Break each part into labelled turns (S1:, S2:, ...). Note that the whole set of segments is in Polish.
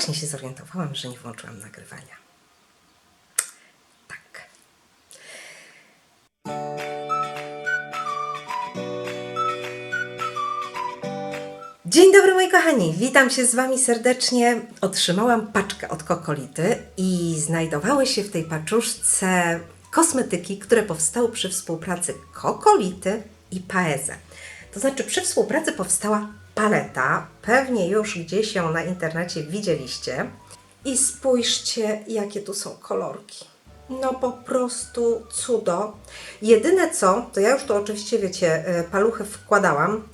S1: Właśnie się zorientowałam, że nie włączyłam nagrywania. Tak. Dzień dobry moi kochani, witam się z Wami serdecznie. Otrzymałam paczkę od Kokolity i znajdowały się w tej paczuszce kosmetyki, które powstały przy współpracy Kokolity i Paeze. To znaczy przy współpracy powstała paleta, pewnie już gdzieś ją na internecie widzieliście. I spójrzcie, jakie tu są kolorki. No po prostu cudo. Jedyne co, to ja już to oczywiście wiecie, e, paluchy wkładałam,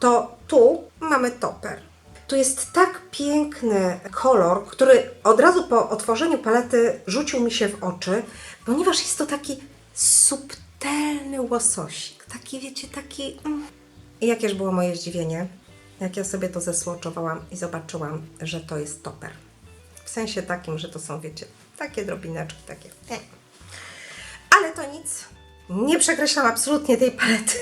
S1: to tu mamy toper. Tu jest tak piękny kolor, który od razu po otworzeniu palety rzucił mi się w oczy, ponieważ jest to taki subtelny łososik. Taki, wiecie, taki... Mm. Jakież było moje zdziwienie, jak ja sobie to zesłoczowałam i zobaczyłam, że to jest toper. W sensie takim, że to są, wiecie, takie drobineczki, takie... E. Ale to nic. Nie przekreślam absolutnie tej palety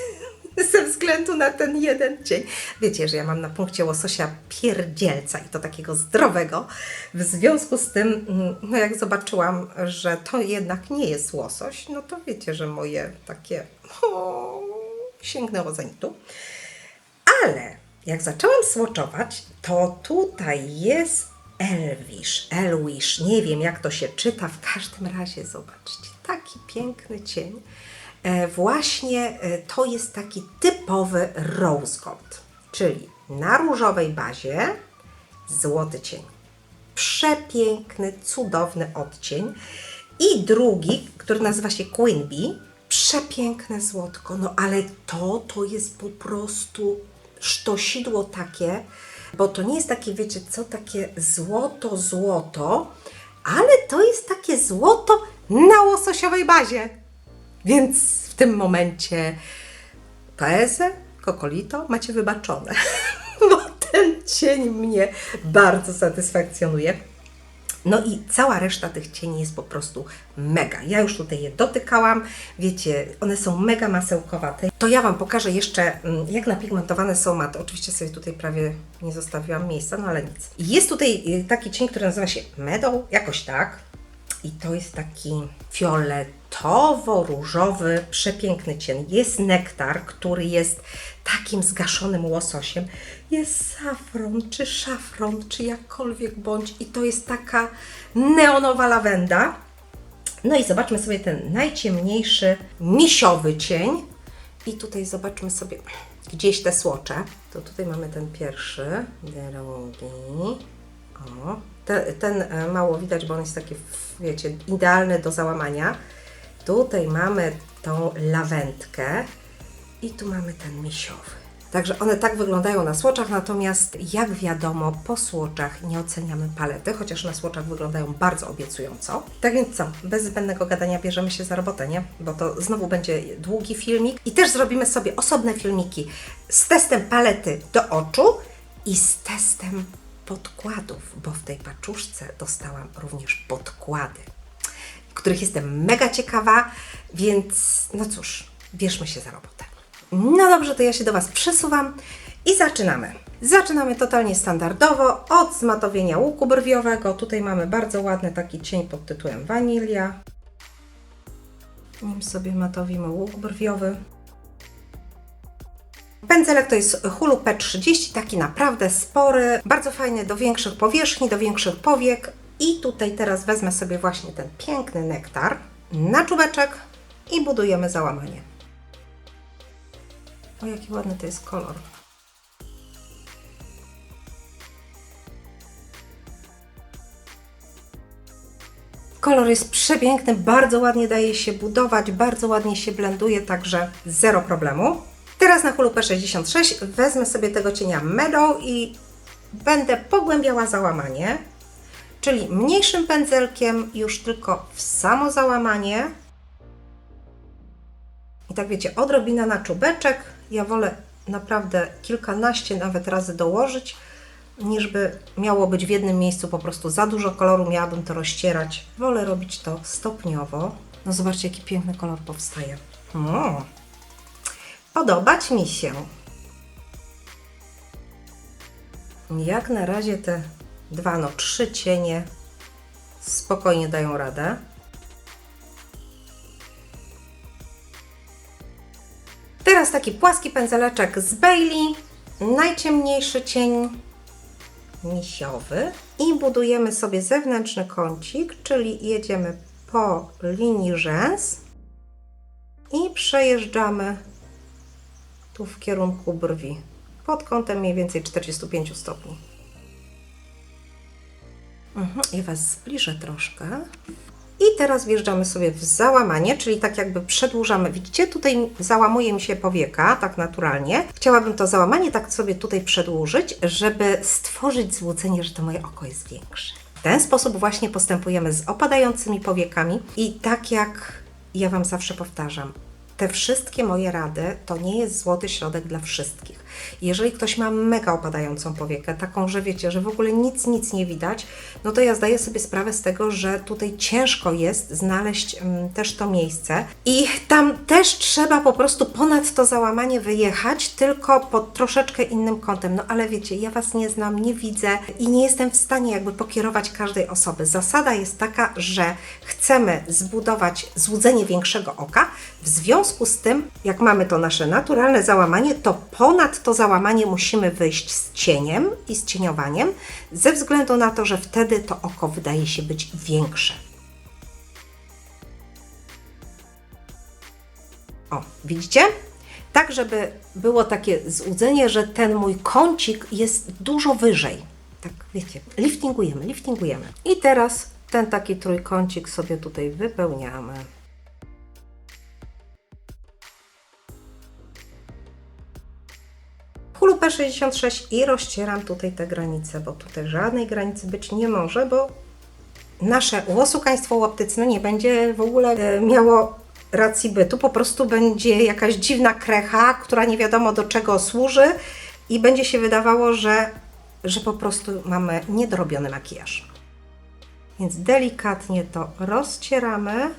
S1: ze względu na ten jeden dzień. Wiecie, że ja mam na punkcie łososia pierdzielca i to takiego zdrowego. W związku z tym, mm, no jak zobaczyłam, że to jednak nie jest łosoś, no to wiecie, że moje takie o, sięgnęło za nitu. Ale jak zaczęłam swatchować, to tutaj jest Elwish, Elwish, nie wiem jak to się czyta, w każdym razie zobaczcie, taki piękny cień. E, właśnie e, to jest taki typowy rose gold, czyli na różowej bazie złoty cień. Przepiękny, cudowny odcień. I drugi, który nazywa się Queen Bee, przepiękne złotko, no ale to, to jest po prostu sztosidło takie, bo to nie jest takie, wiecie co, takie złoto, złoto, ale to jest takie złoto na łososiowej bazie. Więc w tym momencie Paezę, Kokolito macie wybaczone, bo ten cień mnie bardzo satysfakcjonuje. No i cała reszta tych cieni jest po prostu mega. Ja już tutaj je dotykałam, wiecie, one są mega masełkowate. To ja Wam pokażę jeszcze, mm, jak napigmentowane są maty. Oczywiście sobie tutaj prawie nie zostawiłam miejsca, no ale nic. Jest tutaj y, taki cień, który nazywa się Meadow, jakoś tak. I to jest taki fioletowo-różowy, przepiękny cień. Jest nektar, który jest takim zgaszonym łososiem. Jest safron, czy szafron, czy jakkolwiek bądź. I to jest taka neonowa lawenda. No i zobaczmy sobie ten najciemniejszy, misiowy cień. I tutaj zobaczmy sobie gdzieś te słocze. To tutaj mamy ten pierwszy, drugi. O, te, ten e, mało widać, bo on jest taki, wiecie, idealny do załamania. Tutaj mamy tą lawendkę i tu mamy ten misiowy. Także one tak wyglądają na słoczach, natomiast jak wiadomo, po słoczach nie oceniamy palety, chociaż na słoczach wyglądają bardzo obiecująco. Tak więc co, bez zbędnego gadania bierzemy się za robotę, nie? Bo to znowu będzie długi filmik i też zrobimy sobie osobne filmiki z testem palety do oczu i z testem podkładów, bo w tej paczuszce dostałam również podkłady, których jestem mega ciekawa, więc no cóż, bierzmy się za robotę. No dobrze, to ja się do Was przesuwam i zaczynamy. Zaczynamy totalnie standardowo od zmatowienia łuku brwiowego. Tutaj mamy bardzo ładny taki cień pod tytułem Wanilia. Nim sobie matowimy łuk brwiowy. Pędzelek to jest Hulu P30, taki naprawdę spory, bardzo fajny do większych powierzchni, do większych powiek. I tutaj teraz wezmę sobie właśnie ten piękny nektar na czubeczek i budujemy załamanie. O, jaki ładny to jest kolor. Kolor jest przepiękny, bardzo ładnie daje się budować, bardzo ładnie się blenduje, także zero problemu. Teraz na Hulu P66 wezmę sobie tego cienia Meadow i będę pogłębiała załamanie, czyli mniejszym pędzelkiem już tylko w samo załamanie. I tak wiecie, odrobina na czubeczek. Ja wolę naprawdę kilkanaście nawet razy dołożyć, niż by miało być w jednym miejscu po prostu za dużo koloru, miałabym to rozcierać. Wolę robić to stopniowo. No zobaczcie, jaki piękny kolor powstaje. Mm. Podobać mi się. Jak na razie te dwa, no trzy cienie spokojnie dają radę. Taki płaski pędzeleczek z Bailey, najciemniejszy cień misiowy i budujemy sobie zewnętrzny kącik, czyli jedziemy po linii rzęs i przejeżdżamy tu w kierunku brwi pod kątem mniej więcej 45 stopni. Mhm, I Was zbliżę troszkę. I teraz wjeżdżamy sobie w załamanie, czyli tak jakby przedłużamy. Widzicie, tutaj załamuje mi się powieka, tak naturalnie. Chciałabym to załamanie tak sobie tutaj przedłużyć, żeby stworzyć złudzenie, że to moje oko jest większe. W ten sposób właśnie postępujemy z opadającymi powiekami i tak jak ja Wam zawsze powtarzam, te wszystkie moje rady to nie jest złoty środek dla wszystkich. Jeżeli ktoś ma mega opadającą powiekę, taką, że wiecie, że w ogóle nic, nic nie widać, no to ja zdaję sobie sprawę z tego, że tutaj ciężko jest znaleźć mm, też to miejsce i tam też trzeba po prostu ponad to załamanie wyjechać, tylko pod troszeczkę innym kątem. No ale wiecie, ja Was nie znam, nie widzę i nie jestem w stanie jakby pokierować każdej osoby. Zasada jest taka, że chcemy zbudować złudzenie większego oka, w związku z tym, jak mamy to nasze naturalne załamanie, to ponad to załamanie musimy wyjść z cieniem i z cieniowaniem, ze względu na to, że wtedy to oko wydaje się być większe. O, widzicie? Tak, żeby było takie złudzenie, że ten mój kącik jest dużo wyżej. Tak, wiecie, liftingujemy, liftingujemy. I teraz ten taki trójkącik sobie tutaj wypełniamy. Hulu P66 i rozcieram tutaj te granice, bo tutaj żadnej granicy być nie może, bo nasze łosukaństwo łaptycne nie będzie w ogóle e, miało racji bytu, po prostu będzie jakaś dziwna krecha, która nie wiadomo do czego służy i będzie się wydawało, że, że po prostu mamy niedorobiony makijaż. Więc delikatnie to rozcieramy.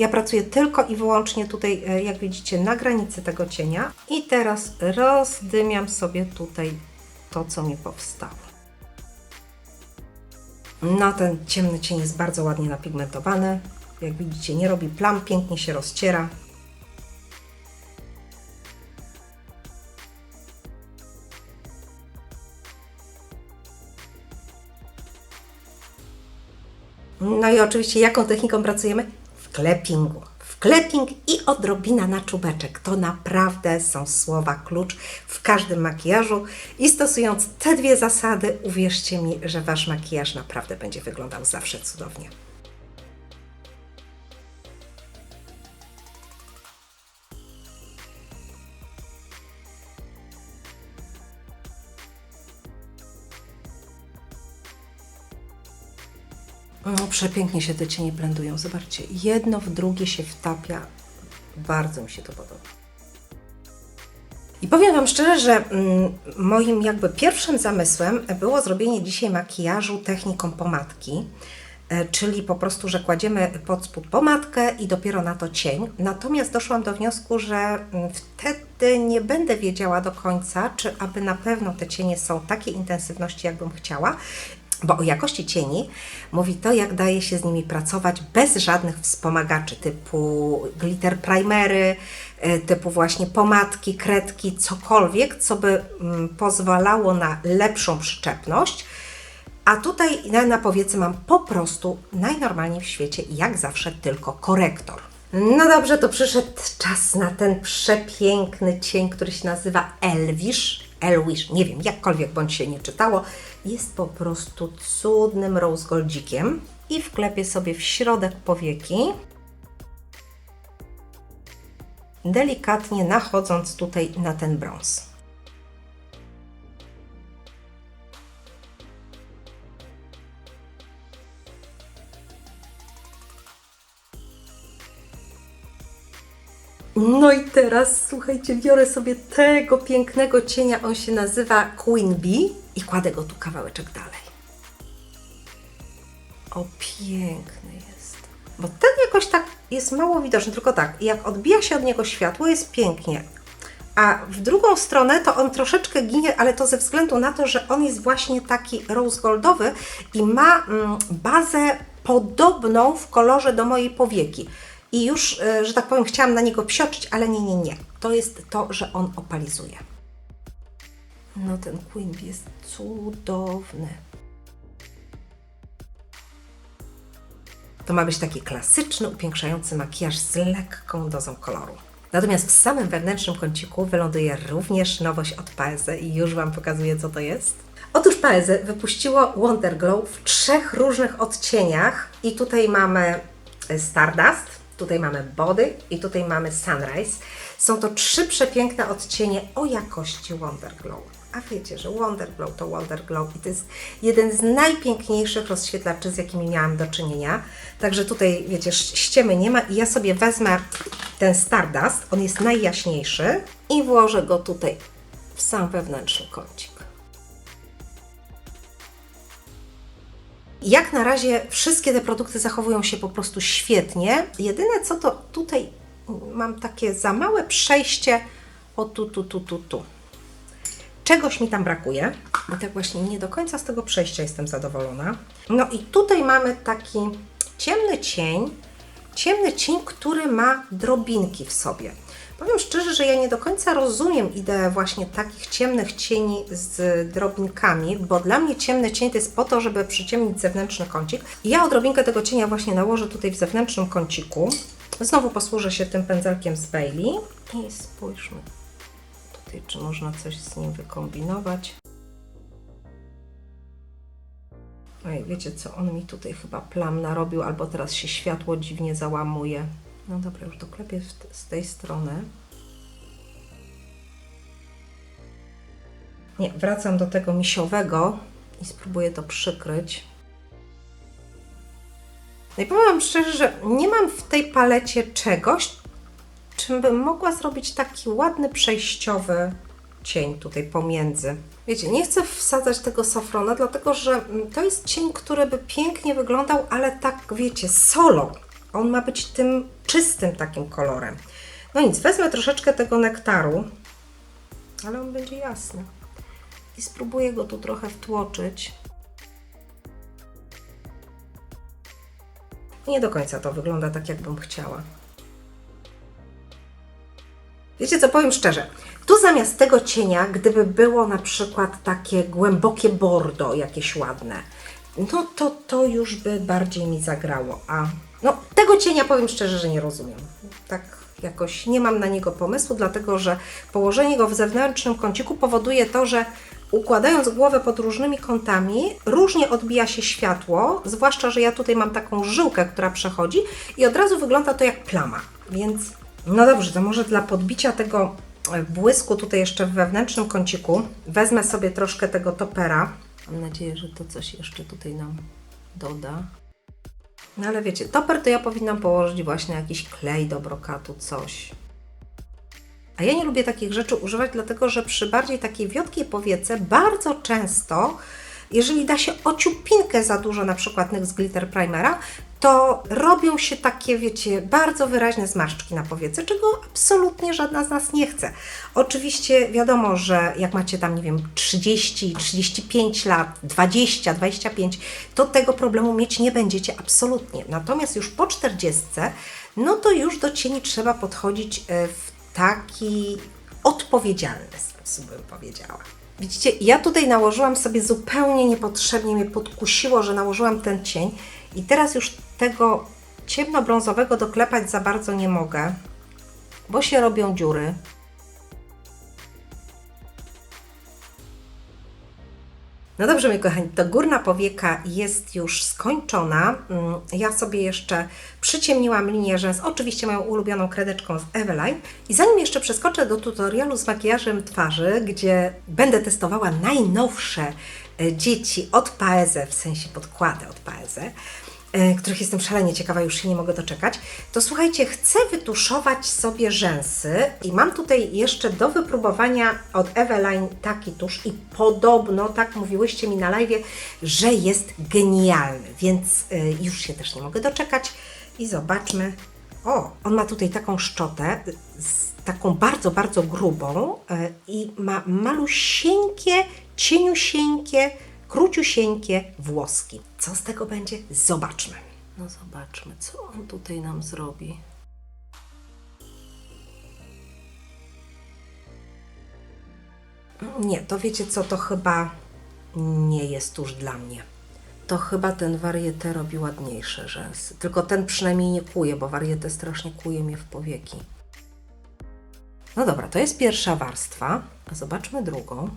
S1: Ja pracuję tylko i wyłącznie tutaj, e, jak widzicie, na granicy tego cienia. I teraz rozdymiam sobie tutaj to, co mi powstało. No, ten ciemny cień jest bardzo ładnie napigmentowany. Jak widzicie, nie robi plam, pięknie się rozciera. No i oczywiście, jaką techniką pracujemy? W klepingu. W kleping i odrobina na czubeczek. To naprawdę są słowa klucz w każdym makijażu. I stosując te dwie zasady, uwierzcie mi, że Wasz makijaż naprawdę będzie wyglądał zawsze cudownie. Przepięknie się te cienie blendują. Zobaczcie, jedno w drugie się wtapia. Bardzo mi się to podoba. I powiem Wam szczerze, że mm, moim jakby pierwszym zamysłem było zrobienie dzisiaj makijażu techniką pomadki. E, Czyli po prostu, że kładziemy pod spód pomadkę i dopiero na to cień. Natomiast doszłam do wniosku, że mm, wtedy nie będę wiedziała do końca, czy aby na pewno te cienie są takiej intensywności, jakbym chciała. Bo o jakości cieni mówi to, jak daje się z nimi pracować bez żadnych wspomagaczy typu glitter primery, e, typu właśnie pomadki, kredki, cokolwiek, co by mm, pozwalało na lepszą przyczepność. A tutaj na, na powiece mam po prostu najnormalniej w świecie, jak zawsze, tylko korektor. No dobrze, to przyszedł czas na ten przepiękny cień, który się nazywa Elwish. Elwish, nie wiem, jakkolwiek bądź się nie czytało, jest po prostu cudnym rose goldzikiem i wklepię sobie w środek powieki, delikatnie nachodząc tutaj na ten brąz. No i teraz, słuchajcie, biorę sobie tego pięknego cienia, on się nazywa Queen Bee i kładę go tu kawałeczek dalej. O, piękny jest. Bo ten jakoś tak jest mało widoczny, tylko tak, jak odbija się od niego światło, jest pięknie. A w drugą stronę to on troszeczkę ginie, ale to ze względu na to, że on jest właśnie taki rose goldowy i ma mm, bazę podobną w kolorze do mojej powieki. I już, y, że tak powiem, chciałam na niego psioczyć, ale nie, nie, nie. To jest to, że on opalizuje. No ten Queen jest cudowny. To ma być taki klasyczny, upiększający makijaż z lekką dozą koloru. Natomiast w samym wewnętrznym kąciku wyląduje również nowość od Paese i już Wam pokazuję, co to jest. Otóż Paese wypuściło Wonder Glow w trzech różnych odcieniach i tutaj mamy Stardust, tutaj mamy Body i tutaj mamy Sunrise. Są to trzy przepiękne odcienie o jakości Wonder Glow. A wiecie, że Wonder Glow to Wonder Glow i to jest jeden z najpiękniejszych rozświetlaczy, z jakimi miałam do czynienia. Także tutaj, wiecie, ściemy nie ma i ja sobie wezmę ten Stardust, on jest najjaśniejszy i włożę go tutaj w sam wewnętrzny kącik. Jak na razie wszystkie te produkty zachowują się po prostu świetnie. Jedyne co to tutaj mam takie za małe przejście o tu, tu, tu, tu, tu. Czegoś mi tam brakuje, bo tak właśnie nie do końca z tego przejścia jestem zadowolona. No i tutaj mamy taki ciemny cień, ciemny cień, który ma drobinki w sobie. Powiem szczerze, że ja nie do końca rozumiem ideę właśnie takich ciemnych cieni z drobinkami, bo dla mnie ciemny cień to jest po to, żeby przyciemnić zewnętrzny kącik. I ja odrobinkę tego cienia właśnie nałożę tutaj w zewnętrznym kąciku. Znowu posłużę się tym pędzelkiem z Bailey i spójrzmy tutaj, czy można coś z nim wykombinować. Oj, wiecie co, on mi tutaj chyba plam narobił, albo teraz się światło dziwnie załamuje. No dobra, już doklepię z tej strony. Nie, wracam do tego misiowego i spróbuję to przykryć. No i powiem Wam szczerze, że nie mam w tej palecie czegoś, czym bym mogła zrobić taki ładny, przejściowy cień tutaj pomiędzy. Wiecie, nie chcę wsadzać tego safrona, dlatego że mm, to jest cień, który by pięknie wyglądał, ale tak, wiecie, solo. On ma być tym czystym takim kolorem. No nic, wezmę troszeczkę tego nektaru, ale on będzie jasny. I spróbuję go tu trochę wtłoczyć. Nie do końca to wygląda tak, jakbym chciała. Wiecie co, powiem szczerze, tu zamiast tego cienia, gdyby było na przykład takie głębokie bordo, jakieś ładne, no to to już by bardziej mi zagrało. A no, tego cienia powiem szczerze, że nie rozumiem. Tak jakoś nie mam na niego pomysłu, dlatego że położenie go w zewnętrznym kąciku powoduje to, że układając głowę pod różnymi kątami, różnie odbija się światło, zwłaszcza, że ja tutaj mam taką żyłkę, która przechodzi i od razu wygląda to jak plama. Więc no dobrze, to może dla podbicia tego błysku tutaj jeszcze w wewnętrznym kąciku wezmę sobie troszkę tego topera. Mam nadzieję, że to coś jeszcze tutaj nam doda. No ale wiecie, toper to ja powinnam położyć właśnie jakiś klej do brokatu, coś. A ja nie lubię takich rzeczy używać, dlatego że przy bardziej takiej wiotkiej powiece bardzo często, jeżeli da się ociupinkę za dużo na przykład NYX Glitter Primera, to robią się takie, wiecie, bardzo wyraźne zmarszczki na powiece, czego absolutnie żadna z nas nie chce. Oczywiście wiadomo, że jak macie tam, nie wiem, 30, 35 lat, 20, 25, to tego problemu mieć nie będziecie absolutnie. Natomiast już po 40, no to już do cieni trzeba podchodzić e, w taki odpowiedzialny sposób, bym powiedziała. Widzicie, ja tutaj nałożyłam sobie zupełnie niepotrzebnie, mnie podkusiło, że nałożyłam ten cień i teraz już tego ciemnobrązowego doklepać za bardzo nie mogę, bo się robią dziury. No dobrze, moi kochani, to górna powieka jest już skończona. Mm, Ja sobie jeszcze przyciemniłam linię rzęs, oczywiście moją ulubioną kredeczką z Eveline. I zanim jeszcze przeskoczę do tutorialu z makijażem twarzy, gdzie będę testowała najnowsze e, dzieci od Paese, w sensie podkłady od Paese, e, których jestem szalenie ciekawa, już się nie mogę doczekać, to słuchajcie, chcę wytuszować sobie rzęsy i mam tutaj jeszcze do wypróbowania od Eveline taki tusz i podobno, tak mówiłyście mi na live, że jest genialny, więc y, już się też nie mogę doczekać i zobaczmy, O, on ma tutaj taką szczotę, taką bardzo, bardzo grubą e, i ma malusieńkie, cieniusieńkie, króciusieńkie włoski. Co z tego będzie? Zobaczmy. No zobaczmy, co on tutaj nam zrobi. Nie, to wiecie co, to chyba nie jest tuż dla mnie. To chyba ten warietę robi ładniejsze rzęsy. Tylko ten przynajmniej nie kuje, bo warietę strasznie kuje mnie w powieki. No dobra, to jest pierwsza warstwa. A zobaczmy drugą.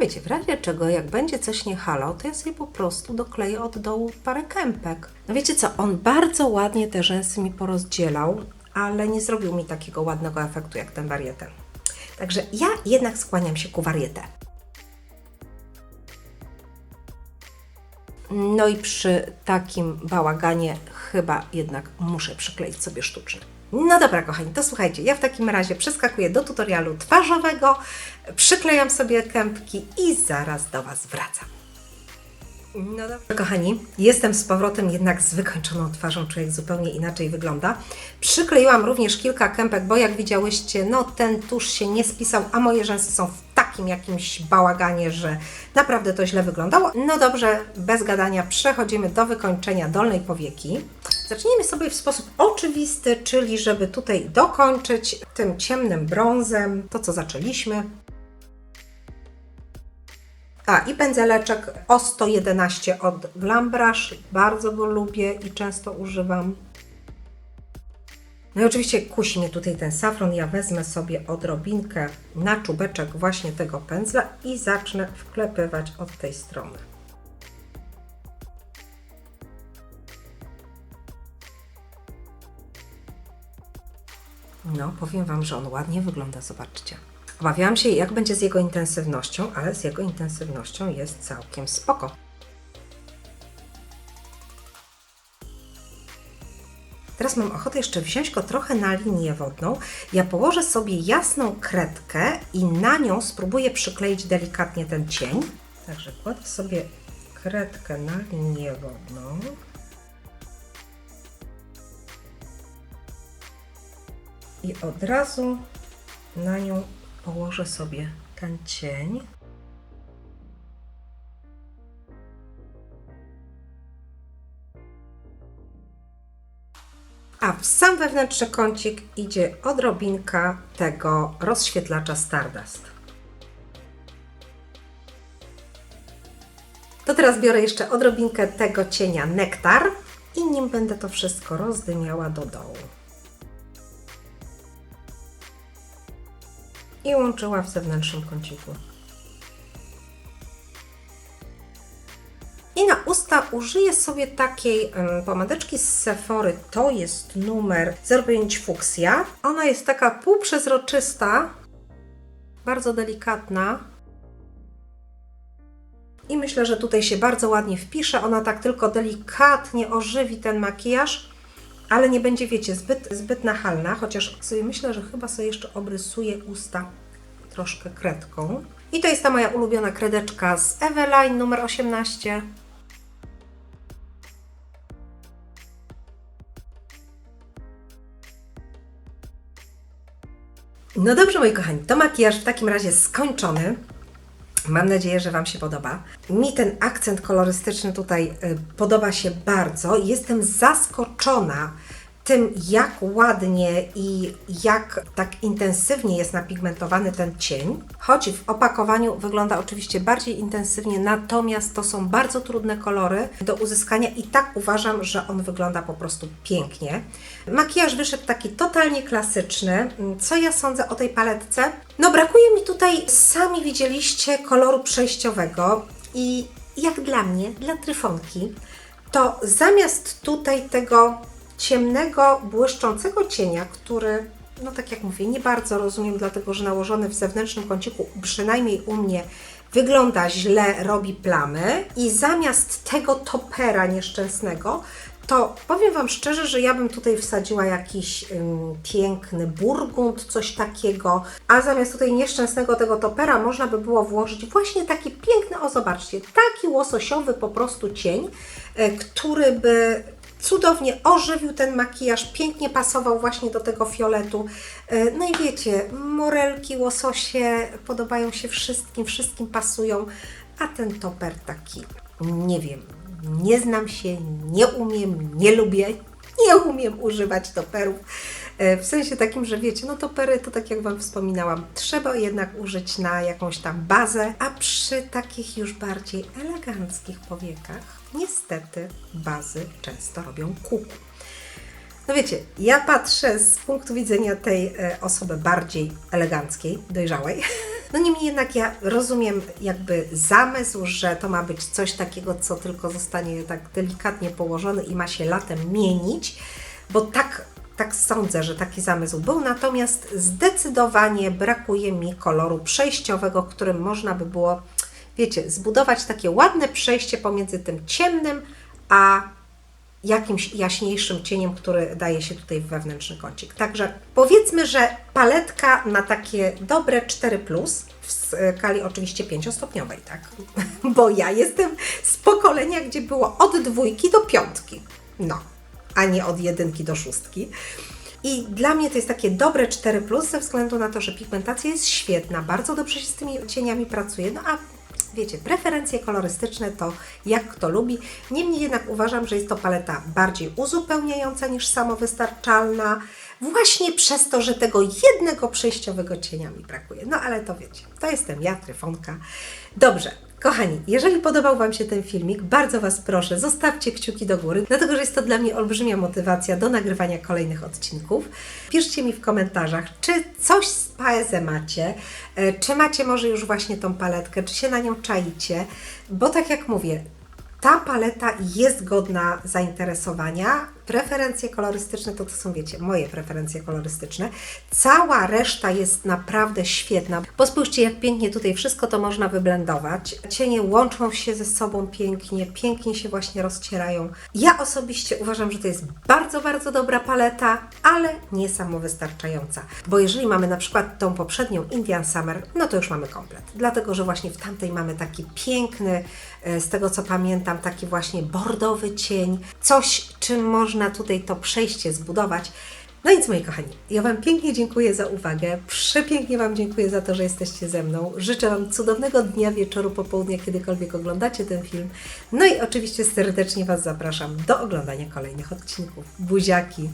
S1: Wiecie, w razie czego, jak będzie coś nie halo, to ja sobie po prostu dokleję od dołu parę kępek. No wiecie co, on bardzo ładnie te rzęsy mi porozdzielał, ale nie zrobił mi takiego ładnego efektu jak ten warietę. Także ja jednak skłaniam się ku warietę. No i przy takim bałaganie chyba jednak muszę przykleić sobie sztuczny. No dobra, kochani, to słuchajcie, ja w takim razie przeskakuję do tutorialu twarzowego, przyklejam sobie kępki i zaraz do Was wracam. No dobrze, kochani, jestem z powrotem jednak z wykończoną twarzą, człowiek zupełnie inaczej wygląda. Przykleiłam również kilka kępek, bo jak widziałyście, no ten tusz się nie spisał, a moje rzęsy są w takim jakimś bałaganie, że naprawdę to źle wyglądało. No dobrze, bez gadania przechodzimy do wykończenia dolnej powieki. Zacznijmy sobie w sposób oczywisty, czyli żeby tutaj dokończyć tym ciemnym brązem to, co zaczęliśmy. A i pędzeleczek o 111 od Glambrush. Bardzo go lubię i często używam. No i oczywiście kusi mnie tutaj ten safron. Ja wezmę sobie odrobinkę na czubeczek właśnie tego pędzla i zacznę wklepywać od tej strony. No, powiem Wam, że on ładnie wygląda, zobaczcie. Obawiałam się, jak będzie z jego intensywnością, ale z jego intensywnością jest całkiem spoko. Teraz mam ochotę jeszcze wziąć go trochę na linię wodną. Ja położę sobie jasną kredkę i na nią spróbuję przykleić delikatnie ten cień. Także kładę sobie kredkę na linię wodną. I od razu na nią położę sobie ten cień. A w sam wewnętrzny kącik idzie odrobinka tego rozświetlacza Stardust. To teraz biorę jeszcze odrobinkę tego cienia Nektar i nim będę to wszystko rozdymiała do dołu. I łączyła w zewnętrznym kąciku. I na usta użyję sobie takiej pomadeczki z Sephory. To jest numer 05 Fuchsia. Ona jest taka półprzezroczysta, bardzo delikatna. I myślę, że tutaj się bardzo ładnie wpisze. Ona tak tylko delikatnie ożywi ten makijaż ale nie będzie, wiecie, zbyt, zbyt nachalna, chociaż sobie myślę, że chyba sobie jeszcze obrysuję usta troszkę kredką. I to jest ta moja ulubiona kredeczka z Eveline numer 18. No dobrze, moi kochani, to makijaż w takim razie skończony. Mam nadzieję, że Wam się podoba. Mi ten akcent kolorystyczny tutaj y, podoba się bardzo. Jestem zaskoczona tym, jak ładnie i jak tak intensywnie jest napigmentowany ten cień. Choć w opakowaniu wygląda oczywiście bardziej intensywnie, natomiast to są bardzo trudne kolory do uzyskania i tak uważam, że on wygląda po prostu pięknie. Makijaż wyszedł taki totalnie klasyczny. Co ja sądzę o tej paletce? No brakuje mi tutaj, sami widzieliście, koloru przejściowego i jak dla mnie, dla tryfonki, to zamiast tutaj tego ciemnego, błyszczącego cienia, który, no tak jak mówię, nie bardzo rozumiem, dlatego że nałożony w zewnętrznym kąciku, przynajmniej u mnie, wygląda źle, robi plamy. I zamiast tego topera nieszczęsnego, to powiem Wam szczerze, że ja bym tutaj wsadziła jakiś ym, piękny burgund, coś takiego, a zamiast tutaj nieszczęsnego tego topera można by było włożyć właśnie taki piękny, o zobaczcie, taki łososiowy po prostu cień, y, który by cudownie ożywił ten makijaż, pięknie pasował właśnie do tego fioletu. E, No i wiecie, morelki, łososie podobają się wszystkim, wszystkim pasują, a ten toper taki, nie wiem, nie znam się, nie umiem, nie lubię, nie umiem używać toperów. E, W sensie takim, że wiecie, no topery to tak jak Wam wspominałam, trzeba jednak użyć na jakąś tam bazę, a przy takich już bardziej eleganckich powiekach niestety bazy często robią kuku. No wiecie, ja patrzę z punktu widzenia tej e, osoby bardziej eleganckiej, dojrzałej. No niemniej jednak ja rozumiem jakby zamysł, że to ma być coś takiego, co tylko zostanie tak delikatnie położone i ma się latem mienić, bo tak, tak sądzę, że taki zamysł był, natomiast zdecydowanie brakuje mi koloru przejściowego, którym można by było, wiecie, zbudować takie ładne przejście pomiędzy tym ciemnym, a jakimś jaśniejszym cieniem, który daje się tutaj w wewnętrzny kącik. Także powiedzmy, że paletka na takie dobre 4 w skali oczywiście 5-stopniowej, tak? Bo ja jestem z pokolenia, gdzie było od dwójki do piątki. No, a nie od jedynki do szóstki. I dla mnie to jest takie dobre 4 ze względu na to, że pigmentacja jest świetna, bardzo dobrze się z tymi cieniami pracuje, no a wiecie, preferencje kolorystyczne to jak kto lubi. Niemniej jednak uważam, że jest to paleta bardziej uzupełniająca niż samowystarczalna, właśnie przez to, że tego jednego przejściowego cienia mi brakuje. No ale to wiecie, to jestem ja, Tryfonka. Dobrze. Kochani, jeżeli podobał Wam się ten filmik, bardzo Was proszę, zostawcie kciuki do góry, dlatego że jest to dla mnie olbrzymia motywacja do nagrywania kolejnych odcinków. Piszcie mi w komentarzach, czy coś z Paeze macie, e, czy macie może już właśnie tą paletkę, czy się na nią czaicie, bo tak jak mówię, ta paleta jest godna zainteresowania. Preferencje kolorystyczne to, to są, wiecie, moje preferencje kolorystyczne. Cała reszta jest naprawdę świetna. Bo spójrzcie, jak pięknie tutaj wszystko to można wyblendować. Cienie łączą się ze sobą pięknie, pięknie się właśnie rozcierają. Ja osobiście uważam, że to jest bardzo, bardzo dobra paleta, ale nie samowystarczająca. Bo jeżeli mamy na przykład tą poprzednią Indian Summer, no to już mamy komplet. Dlatego, że właśnie w tamtej mamy taki piękny, e, z tego co pamiętam, taki właśnie bordowy cień. Coś, czym można tutaj to przejście zbudować. No nic, moi kochani, ja Wam pięknie dziękuję za uwagę, przepięknie Wam dziękuję za to, że jesteście ze mną. Życzę Wam cudownego dnia, wieczoru, popołudnia, kiedykolwiek oglądacie ten film. No i oczywiście serdecznie Was zapraszam do oglądania kolejnych odcinków. Buziaki!